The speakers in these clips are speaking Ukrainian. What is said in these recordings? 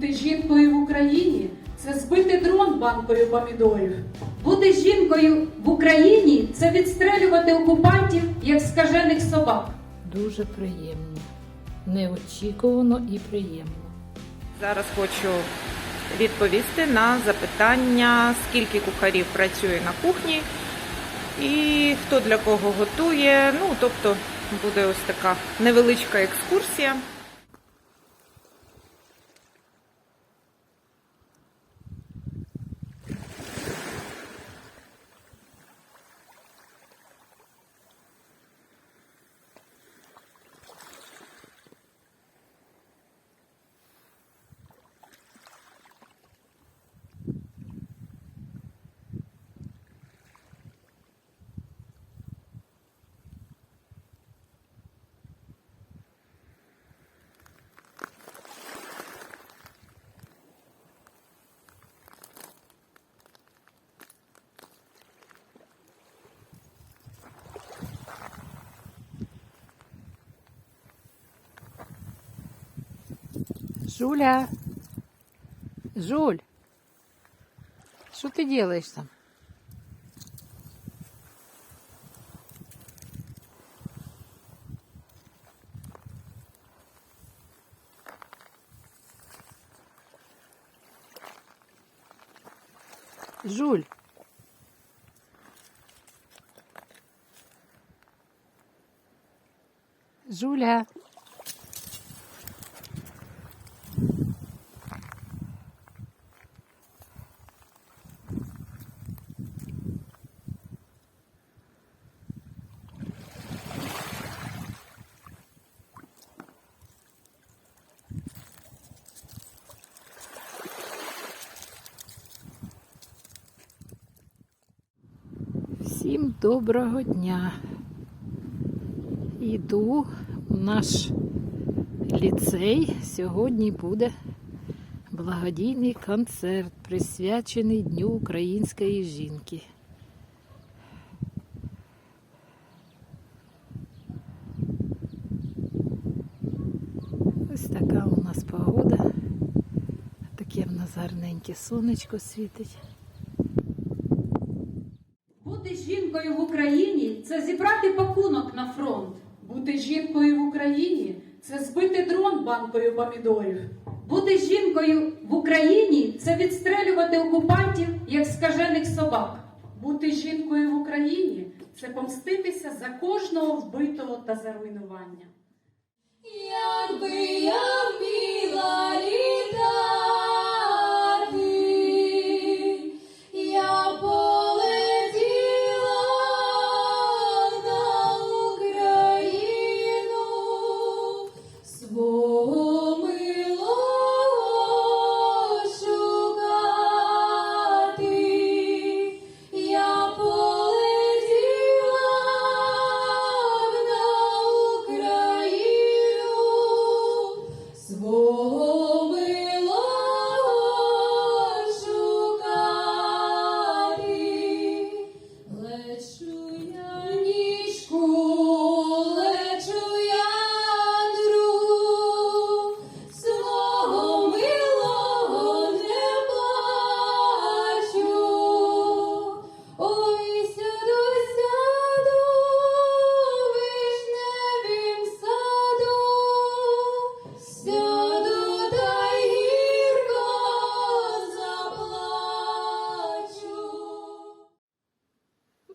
Бути жінкою в Україні це збити дрон банкою помідорів. Бути жінкою в Україні це відстрелювати окупантів як скажених собак. Дуже приємно, неочікувано і приємно. Зараз хочу відповісти на запитання, скільки кухарів працює на кухні і хто для кого готує. Ну, тобто буде ось така невеличка екскурсія. Жуля, Жуль, що ти делаешь там? Жуль. Жуля. Доброго дня. Іду у наш ліцей. Сьогодні буде благодійний концерт, присвячений Дню української жінки. Ось така у нас погода. Таке в нас гарненьке сонечко світить. Бути жінкою в Україні це зібрати пакунок на фронт. Бути жінкою в Україні це збити дрон банкою помідорів. Бути жінкою в Україні це відстрелювати окупантів як скажених собак. Бути жінкою в Україні це помститися за кожного вбитого та за руйнування. Якби я вміла літати,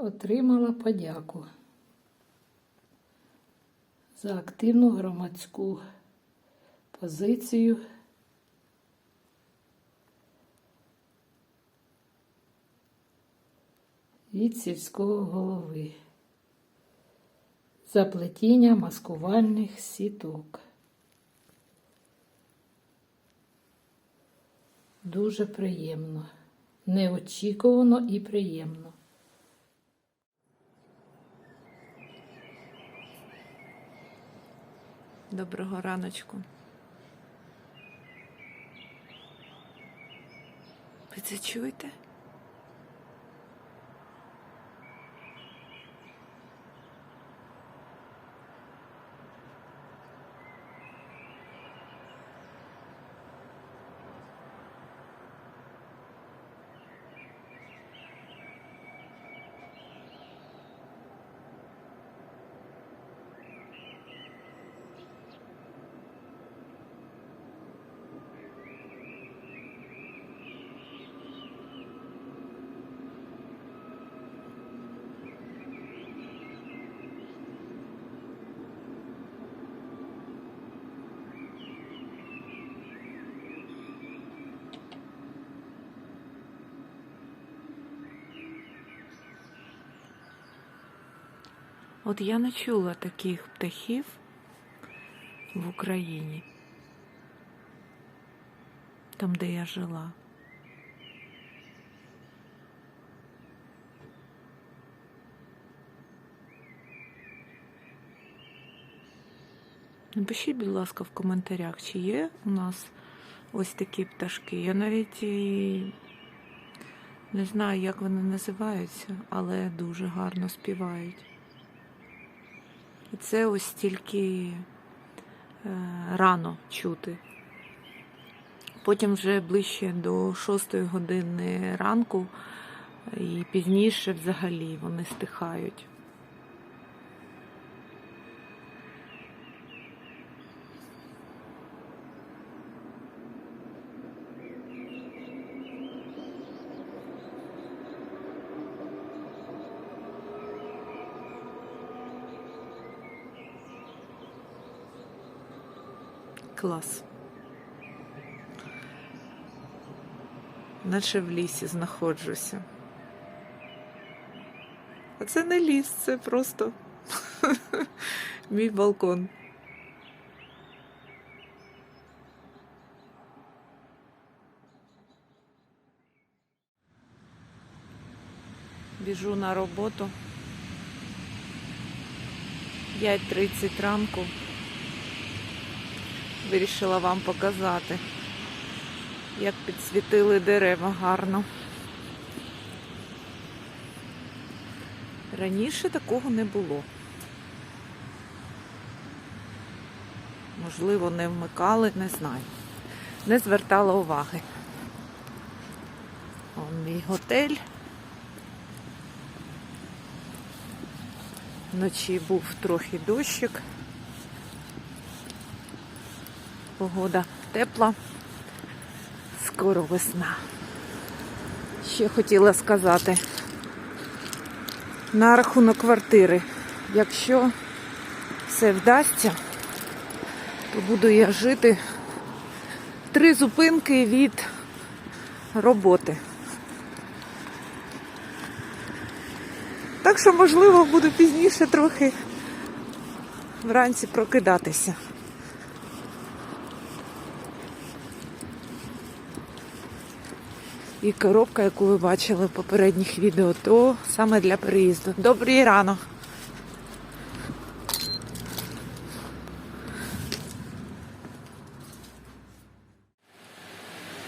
отримала подяку за активну громадську позицію. Від сільського голови за плетіння маскувальних сіток. Дуже приємно, неочікувано і приємно. Доброго раночку. Ви це чуєте? От я не чула таких птахів в Україні, там, де я жила. Напишіть, будь ласка, в коментарях, чи є у нас ось такі пташки. Я навіть і не знаю, як вони називаються, але дуже гарно співають. Це ось тільки е, рано чути. Потім вже ближче до 6 години ранку і пізніше взагалі вони стихають. Клас. Наче в лісі знаходжуся. А це не ліс, це просто мій балкон. Біжу на роботу. 5.30 ранку. Вирішила вам показати, як підсвітили дерева гарно. Раніше такого не було. Можливо, не вмикали, не знаю. Не звертала уваги. Он мій готель. Вночі був трохи дощик. Погода тепла. Скоро весна. Ще хотіла сказати на рахунок квартири. Якщо все вдасться, то буду я жити три зупинки від роботи. Так що, можливо, буду пізніше трохи вранці прокидатися. І коробка, яку ви бачили в попередніх відео, то саме для переїзду. Добрий ранок!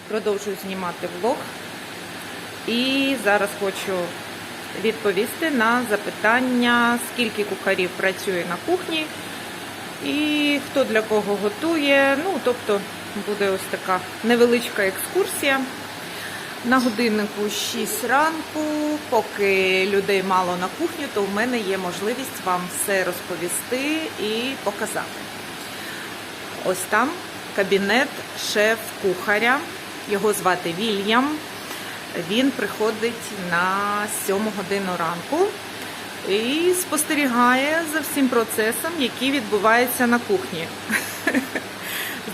Продовжую знімати влог. І зараз хочу відповісти на запитання, скільки кухарів працює на кухні і хто для кого готує. Ну, тобто буде ось така невеличка екскурсія. На годиннику 6 ранку, поки людей мало на кухню, то в мене є можливість вам все розповісти і показати. Ось там кабінет шеф-кухаря. Його звати Вільям. Він приходить на 7 годину ранку і спостерігає за всім процесом, який відбувається на кухні.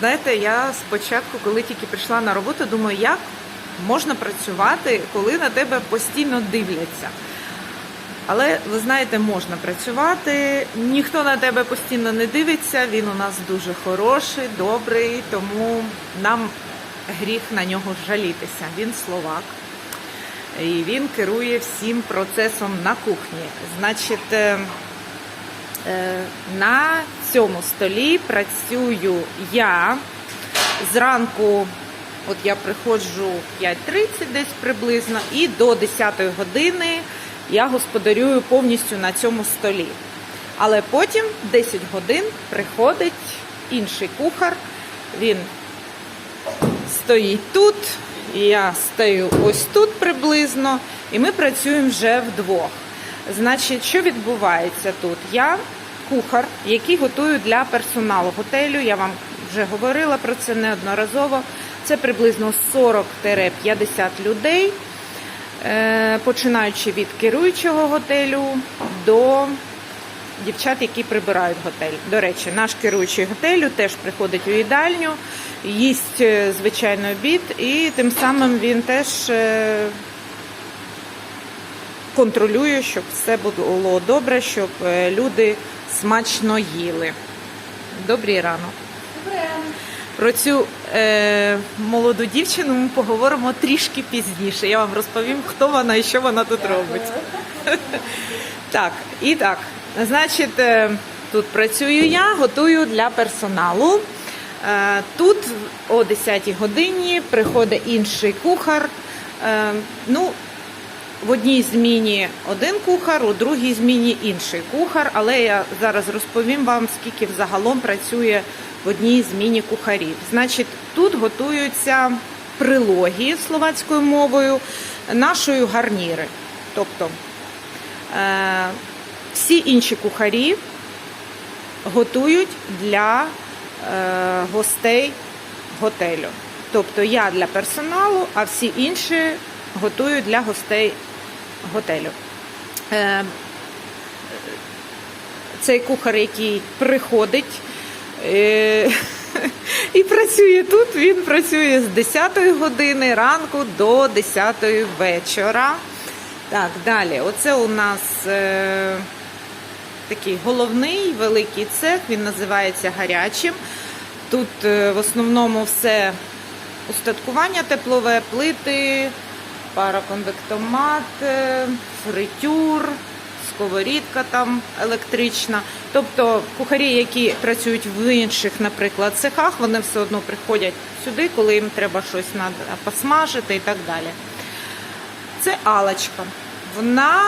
Знаєте, я спочатку, коли тільки прийшла на роботу, думаю, як можна працювати, коли на тебе постійно дивляться. Але ви знаєте, можна працювати, ніхто на тебе постійно не дивиться, він у нас дуже хороший, добрий, тому нам гріх на нього жалітися. Він словак. І він керує всім процесом на кухні. Значить, е, е, на цьому столі працюю я зранку. От я приходжу 5.30 десь приблизно, і до 10 години я господарюю повністю на цьому столі. Але потім 10 годин приходить інший кухар, він стоїть тут, я стою ось тут приблизно, і ми працюємо вже вдвох. Значить, що відбувається тут? Я кухар, який готую для персоналу готелю. Я вам вже говорила про це неодноразово. Це приблизно 40-50 людей, е, починаючи від керуючого готелю до дівчат, які прибирають готель. До речі, наш керуючий готелю теж приходить у їдальню, їсть е, звичайний обід, і тим самим він теж е, контролюю, щоб все було добре, щоб люди смачно їли. Добрий ранок. Про цю е, молоду дівчину ми поговоримо трішки пізніше. Я вам розповім, хто вона і що вона тут робить. Так, і так, значить, е, тут працюю я, готую для персоналу. Е, Тут о 10 годині приходить інший кухар. Е, Ну, в одній зміні один кухар, у другій зміні інший кухар, але я зараз розповім вам, скільки взагалом працює в одній зміні кухарів. Значить, тут готуються прилоги словацькою мовою, нашою гарніри. Тобто е, всі інші кухарі готують для е, гостей готелю. Тобто я для персоналу, а всі інші готують для гостей готелю. Е, цей кухар, який приходить е, і працює тут, він працює з 10 години ранку до 10 вечора. Так, далі. Оце у нас е, такий головний великий цех, він називається гарячим. Тут е, в основному все устаткування теплове, плити, параконвектомат, е, фритюр, сковорідка там електрична. Тобто кухарі, які працюють в інших, наприклад, цехах, вони все одно приходять сюди, коли їм треба щось посмажити і так далі. Це Алочка. Вона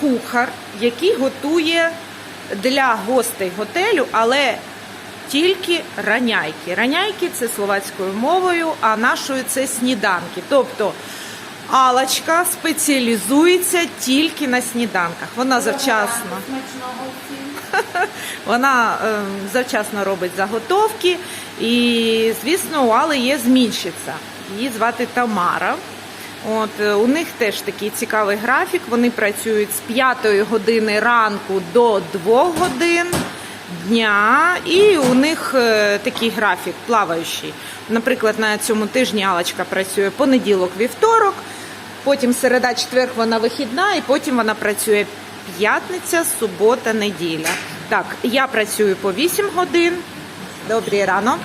кухар, який готує для гостей готелю, але тільки раняйки. Раняйки це словацькою мовою, а нашою це сніданки. Тобто Алочка спеціалізується тільки на сніданках. Вона завчасно. Вона е, завчасно робить заготовки, і, звісно, у Али є змінщиця. Її звати Тамара. От е, у них теж такий цікавий графік. Вони працюють з 5 години ранку до 2 годин дня, і у них е, такий графік плаваючий. Наприклад, на цьому тижні Алочка працює понеділок, вівторок, потім середа, четвер вона вихідна, і потім вона працює п'ятниця, субота, неділя. Так, я працюю по 8 годин. Добрий ранок.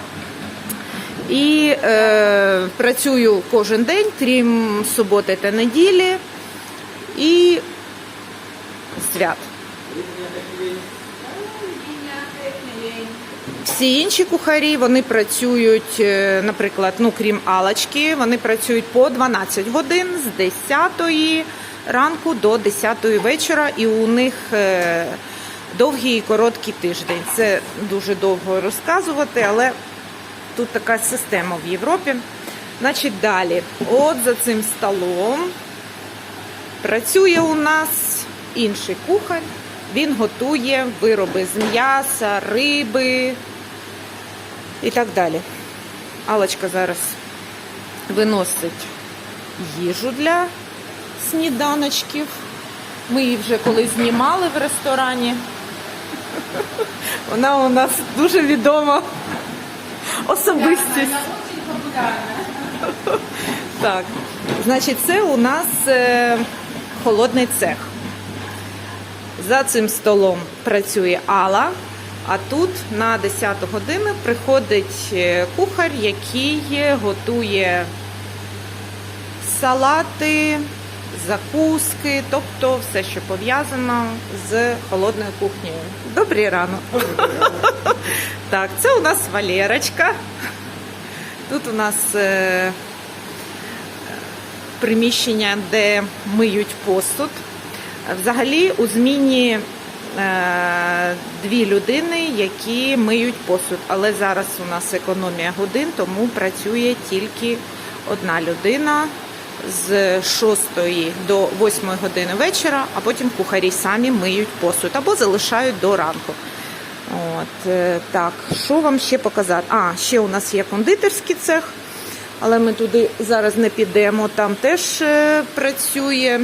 І е, працюю кожен день, крім суботи та неділі і свят. Всі інші кухарі вони працюють, е, наприклад, ну крім Алочки, вони працюють по 12 годин з 10 ранку до 10 вечора, і у них е, довгий і короткий тиждень. Це дуже довго розказувати, але тут така система в Європі. Значить, далі, от за цим столом працює у нас інший кухар. Він готує вироби з м'яса, риби і так далі. Алочка зараз виносить їжу для сніданочків. Ми її вже колись знімали в ресторані. Вона у нас дуже відома особистість. Так, значить, це у нас е, холодний цех. За цим столом працює Алла, а тут на 10 годину приходить е, кухар, який готує салати, закуски, тобто все, що пов'язано з холодною кухнею. Добрий ранок. Так, це у нас Валерочка. Тут у нас е, приміщення, де миють посуд. Взагалі у зміні дві людини, які миють посуд. Але зараз у нас економія годин, тому працює тільки одна людина з 6 до 8 години вечора, а потім кухарі самі миють посуд або залишають до ранку. От, е, так, що вам ще показати? А, ще у нас є кондитерський цех, але ми туди зараз не підемо. Там теж е, працює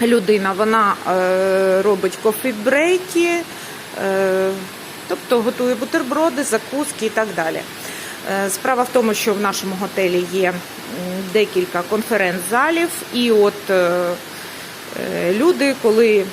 людина. Вона е, робить кофі-брейки, е, тобто готує бутерброди, закуски і так далі. Е, Справа в тому, що в нашому готелі є декілька конференц-залів, і от Люди, коли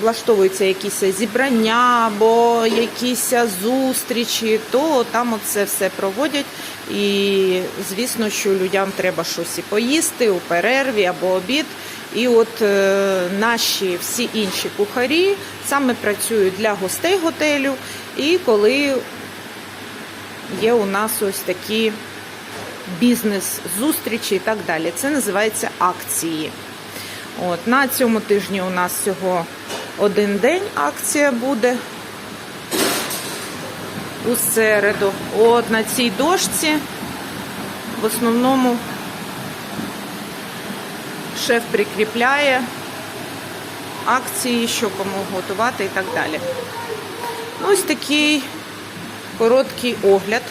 влаштовуються якісь зібрання або якісь зустрічі, то там це все проводять. І звісно, що людям треба щось і поїсти у перерві або обід. І от е, наші всі інші кухарі саме працюють для гостей готелю. І коли є у нас ось такі бізнес-зустрічі і так далі. Це називається акції. От, на цьому тижні у нас всього один день акція буде у середу. От на цій дошці в основному шеф прикріпляє акції, що кому готувати і так далі. Ну, Ось такий короткий огляд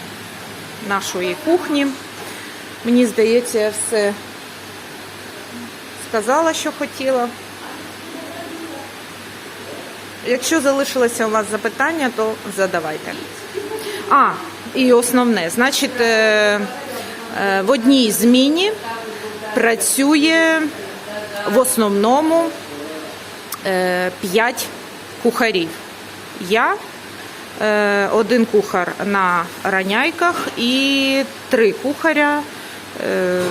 нашої кухні. Мені здається, я все сказала, що хотіла. Якщо залишилося у вас запитання, то задавайте. А, і основне, значить, е, е, в одній зміні працює в основному 5 кухарів. Я, е, один кухар на раняйках і три кухаря е,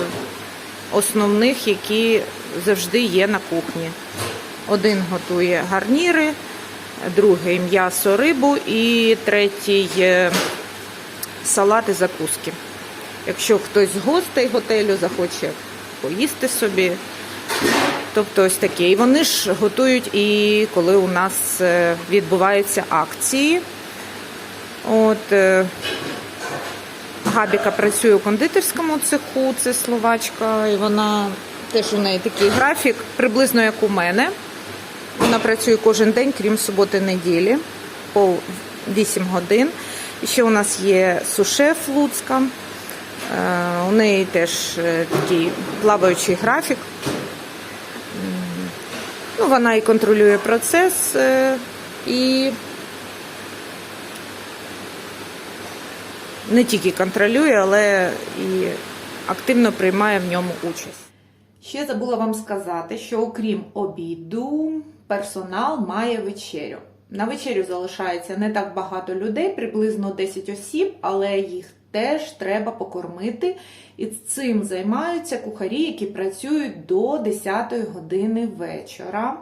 основних, які завжди є на кухні. Один готує гарніри, другий м'ясо, рибу і третій е, салат і закуски. Якщо хтось з гостей готелю захоче поїсти собі, тобто ось таке. І вони ж готують і коли у нас е, відбуваються акції. От е, Габіка працює у кондитерському цеху, це словачка, і вона теж у неї такий графік, приблизно як у мене. Вона працює кожен день, крім суботи неділі, по 8 годин. І ще у нас є сушеф Луцька. Е, У неї теж такий плаваючий графік. Ну, вона і контролює процес, е, і не тільки контролює, але і активно приймає в ньому участь. Ще забула вам сказати, що окрім обіду, персонал має вечерю. На вечерю залишається не так багато людей, приблизно 10 осіб, але їх теж треба покормити. І цим займаються кухарі, які працюють до 10 години вечора.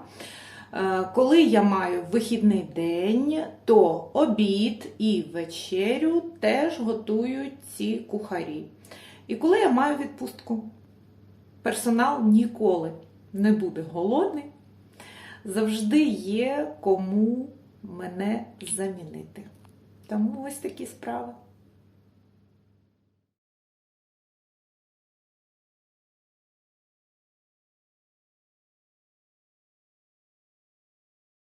Е, Коли я маю вихідний день, то обід і вечерю теж готують ці кухарі. І коли я маю відпустку, персонал ніколи не буде голодний, завжди є кому мене замінити. Тому ось такі справи.